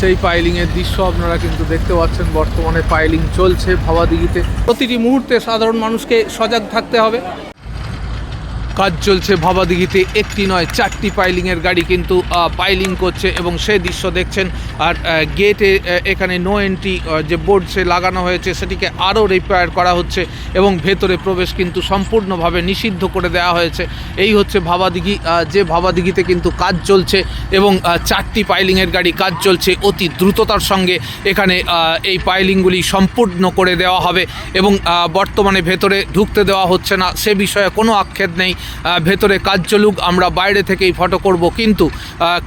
সেই পাইলিংয়ের দৃশ্য আপনারা কিন্তু দেখতে পাচ্ছেন। বর্তমানে পাইলিং চলছে ভাবাদিঘিতে। প্রতিটি মুহূর্তে সাধারণ মানুষকে সজাগ থাকতে হবে। কাজ চলছে ভাবাদিঘিতে। একটি নয়, চারটি পাইলিংয়ের গাড়ি কিন্তু পাইলিং করছে এবং সে দৃশ্য দেখছেন। আর গেটে এখানে নো এন্ট্রি যে বোর্ড সে লাগানো হয়েছে, সেটিকে আরও রিপেয়ার করা হচ্ছে এবং ভেতরে প্রবেশ কিন্তু সম্পূর্ণভাবে নিষিদ্ধ করে দেওয়া হয়েছে। এই হচ্ছে ভাবাদিঘি। যে ভাবাদিঘিতে কিন্তু কাজ চলছে এবং চারটি পাইলিংয়ের গাড়ি কাজ চলছে অতি দ্রুততার সঙ্গে। এখানে এই পাইলিংগুলি সম্পূর্ণ করে দেওয়া হবে এবং বর্তমানে ভেতরে ঢুকতে দেওয়া হচ্ছে না। সে বিষয়ে কোনো আক্ষেপ নেই। ভেতরে কাজ চলুক আমরা বাইরে থেকেই ফটো করব। কিন্তু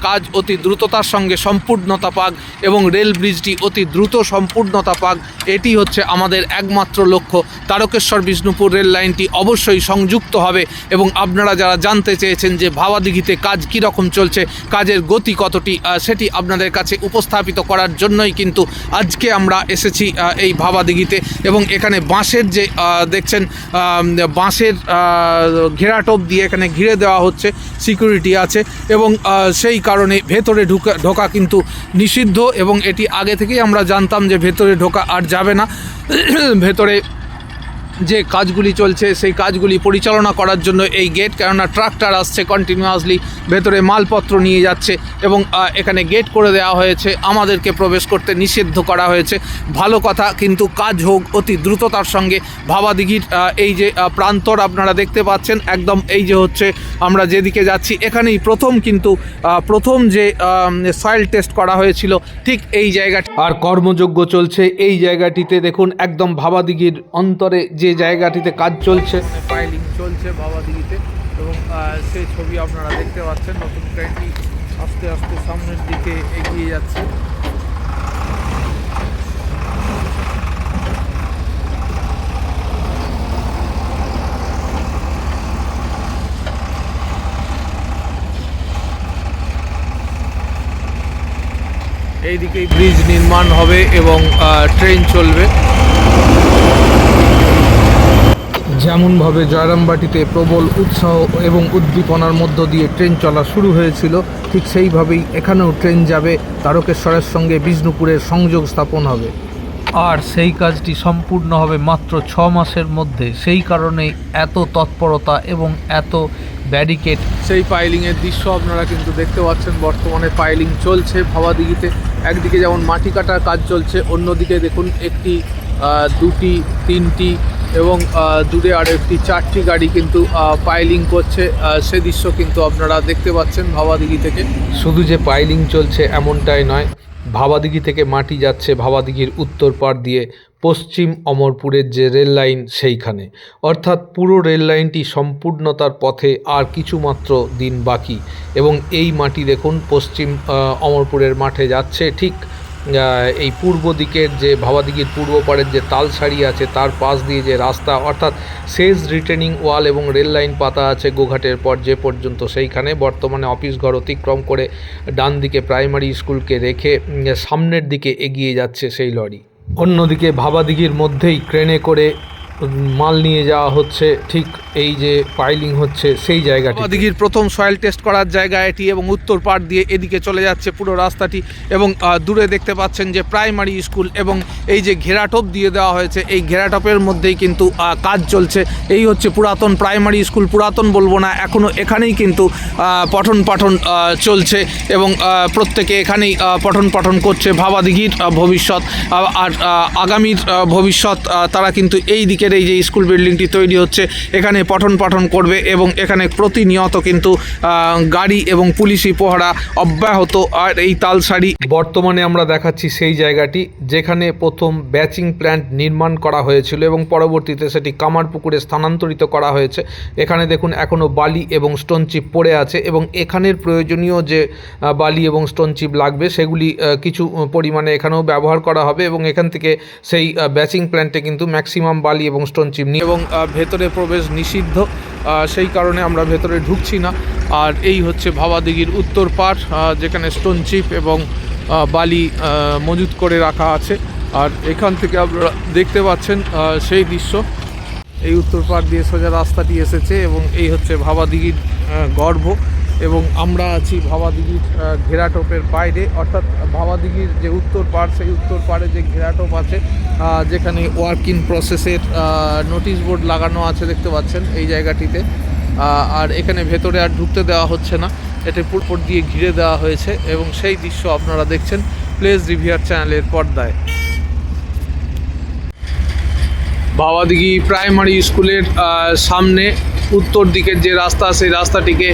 কাজ অতি দ্রুততার সঙ্গে সম্পূর্ণতা পাক এবং রেল ব্রিজটি অতি দ্রুত সম্পূর্ণতা পাক এটি হচ্ছে আমাদের একমাত্র লক্ষ্য। তারকেশ্বর বিষ্ণুপুর রেল লাইনটি অবশ্যই সংযুক্ত হবে এবং আপনারা যারা জানতে চেয়েছেন যে ভাবাদিঘিতে কাজ কীরকম চলছে কাজের গতি কতটি সেটি আপনাদের কাছে উপস্থাপিত করার জন্যই কিন্তু আজকে আমরা এসেছি এই ভাবাদিঘিতে। এবং এখানে বাঁশের যে দেখছেন বাঁশের আহ, ঘেরাটোপ দিয়ে এখানে ঘিরে দেওয়া হচ্ছে সিকিউরিটি আছে এবং সেই কারণে ভেতরে ঢুকা, ঢোকা কিন্তু নিষিদ্ধ এবং এটি আগে থেকেই আমরা জানতাম যে ভেতরে ঢোকা আর যাবে না। ভেতরে যে কাজগুলি চলছে, সেই কাজগুলি পরিচালনা করার জন্য এই গেট কেননা ট্রাক্টর আসছে কন্টিনিউয়াসলি ভেতরে মালপত্র নিয়ে যাচ্ছে এবং এখানে গেট করে দেওয়া হয়েছে, আমাদেরকে প্রবেশ করতে নিষিদ্ধ করা হয়েছে। ভালো কথা, কিন্তু কাজ হোক, অতি দ্রুততার সঙ্গে। ভাবাদিঘির এই যে প্রান্তর আপনারা দেখতে পাচ্ছেন, একদম এই যে হচ্ছে, আমরা যেদিকে যাচ্ছি, এখানেই প্রথম কিন্তু প্রথম যে সয়েল টেস্ট করা হয়েছিল, ঠিক এই জায়গাটি। আর কর্মযোগ্য চলছে, এই জায়গাটিতে দেখুন, একদম ভাবাদিঘির অন্তরে যে জায়গাটিতে কাজ চলছে। পাইলিং চলছে ভাবাদিঘিতে এবং সেই ছবি আপনারা দেখতে পাচ্ছেন। নতুন ট্রেনটি আস্তে আস্তে সামনের দিকে এগিয়ে যাচ্ছে। এইদিকেই ব্রিজ নির্মাণ হবে এবং ট্রেন চলবে। যেমনভাবে জয়রামবাটিতে প্রবল উৎসাহ এবং উদ্দীপনার মধ্য দিয়ে ট্রেন চলা শুরু হয়েছিল, ঠিক সেইভাবেই এখানেও ট্রেন যাবে, তারকেশ্বরের সঙ্গে বিষ্ণুপুরের সংযোগ স্থাপন হবে। আর সেই কাজটি সম্পূর্ণ হবে মাত্র ছ মাসের মধ্যে, সেই কারণেই এত তৎপরতা এবং এত ব্যারিকেড। সেই পাইলিংয়ের দৃশ্য আপনারা কিন্তু দেখতে পাচ্ছেন, বর্তমানে পাইলিং চলছে ভাবাদিঘিতে। একদিকে যেমন মাটি কাটার কাজ চলছে, অন্যদিকে দেখুন একটি দুটি, তিনটি এবং দূরে আর একটি চারটি গাড়ি কিন্তু পাইলিং করছে। সে দৃশ্য কিন্তু আপনারা দেখতে পাচ্ছেন ভাবাদিঘি থেকে। শুধু যে পাইলিং চলছে এমনটাই নয়, ভাবাদিঘি থেকে মাটি যাচ্ছে ভাবাদিঘির উত্তর পার দিয়ে পশ্চিম অমরপুরের যে রেল লাইন সেইখানে। অর্থাৎ পুরো রেল লাইনটি সম্পূর্ণতার পথে আর কিছুমাত্র দিন বাকি। এবং এই মাটি দেখুন, পশ্চিম অমরপুরের মাঠে যাচ্ছে। ঠিক এই পূর্ব দিকের যে ভাবাদিঘির পূর্ব পাড়ের যে তালসারি আছে, তার পাশ দিয়ে যে রাস্তা, অর্থাৎ শেষ রিটেনিং ওয়াল এবং রেল লাইন পাতা আছে গোঘাটের পর যে পর্যন্ত, সেইখানে বর্তমানে অফিস ঘর অতিক্রম করে ডান দিকে প্রাইমারি স্কুলকে রেখে সামনের দিকে এগিয়ে যাচ্ছে সেই লরি। অন্যদিকে ভাবাদিঘির মধ্যেই ক্রেনে করে মাল নিয়ে যাওয়া হচ্ছে, ঠিক এই যে পাইলিং হচ্ছে সেই জায়গাটি দিঘির প্রথম সয়েল টেস্ট করার জায়গা এটি এবং উত্তর পাড় দিয়ে এদিকে চলে যাচ্ছে পুরো রাস্তাটি এবং দূরে দেখতে পাচ্ছেন যে প্রাইমারি স্কুল এবং এই যে ঘেরাটোপ দিয়ে দেওয়া হয়েছে, এই ঘেরাটোপের মধ্যেই কিন্তু কাজ চলছে। এই হচ্ছে পুরাতন প্রাইমারি স্কুল পুরাতন বলব না এখনও এখানেই কিন্তু পঠন পাঠন চলছে এবং প্রত্যেকে এখানেই পঠন পাঠন করছে। ভাবাদিঘির ভবিষ্যৎ আর আগামীর ভবিষ্যৎ তারা কিন্তু এই দিকের এই যে স্কুল বিল্ডিংটি তৈরি হচ্ছে, এখানে পঠন পাঠন করবে এবং এখানে প্রতিনিয়ত কিন্তু গাড়ি এবং পুলিশি পহরা অব্যাহত আর এই তালসারি। বর্তমানে আমরা দেখাচ্ছি সেই জায়গাটি, যেখানে প্রথম ব্যাচিং প্ল্যান্ট নির্মাণ করা হয়েছিল এবং পরবর্তীতে সেটি কামারপুকুরে স্থানান্তরিত করা হয়েছে। এখানে দেখুন এখনও বালি এবং স্টোন চিপ পড়ে আছে এবং এখানের প্রয়োজনীয় যে বালি এবং স্টোন চিপ লাগবে, সেগুলি কিছু পরিমাণে এখানেও ব্যবহার করা হবে এবং এখান থেকে সেই ব্যাচিং প্ল্যান্টে কিন্তু ম্যাক্সিমাম বালি এবং স্টোন চিপ নিয়ে এবং ভেতরে প্রবেশ নিষিদ্ধ। সেই কারণে আমরা ভেতরে ঢুকছি না। আর এই হচ্ছে ভাবাদিঘির উত্তর আহ, যেখানে স্টোন চিপ এবং বালি মজুত করে রাখা আছে। আর এখান থেকে আপনারা দেখতে পাচ্ছেন সেই দৃশ্য। এই উত্তর পাড় দিয়ে সোজা রাস্তাটি এসেছে এবং এই হচ্ছে ভাবাদিঘির গর্ভ। এবং আমরা আছি ভাবাদিঘির ঘেরাটোপের বাইরে। অর্থাৎ ভাবাদিঘির যে উত্তর পাড়, সেই উত্তর পাড়ে যে ঘেরাটোপ আছে যেখানে ওয়ার্ক ইন প্রসেসের নোটিশ বোর্ড লাগানো আছে দেখতে পাচ্ছেন এই জায়গাটিতে। আর এখানে ভেতরে আর ঢুকতে দেওয়া হচ্ছে না। এটি পুরপর দিয়ে ঘিরে দেওয়া হয়েছে এবং সেই দৃশ্য আপনারা দেখছেন প্লেস রিভিয়ার চ্যানেলের পর্দায়। ভাবাদিঘি প্রাইমারি স্কুলের সামনে উত্তর দিকের যে রাস্তা, সেই রাস্তাটিকে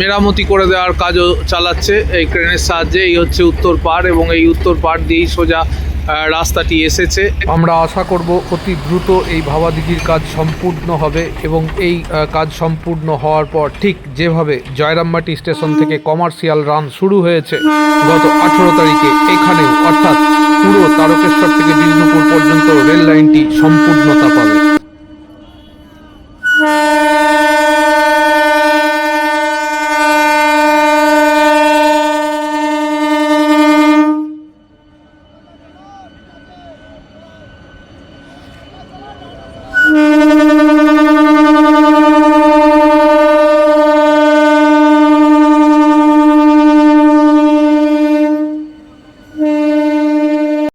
মেরামতি করে দেওয়ার কাজও চালাচ্ছে এই ক্রেনের সাহায্যে। এই হচ্ছে উত্তর পাড় এবং এই উত্তর পাড় দিয়েই সোজা রাস্তাটি এসেছে। আমরা আশা করব অতি দ্রুত এই ভাবাদিঘির কাজ সম্পূর্ণ হবে এবং এই কাজ সম্পূর্ণ হওয়ার পর ঠিক যেভাবে জয়রামবাটি স্টেশন থেকে কমার্শিয়াল রান শুরু হয়েছে গত আঠেরো তারিখে, এখানেও, অর্থাৎ পুরো তারকেশ্বর থেকে বিষ্ণুপুর পর্যন্ত রেল লাইনটি সম্পূর্ণতা পাবে।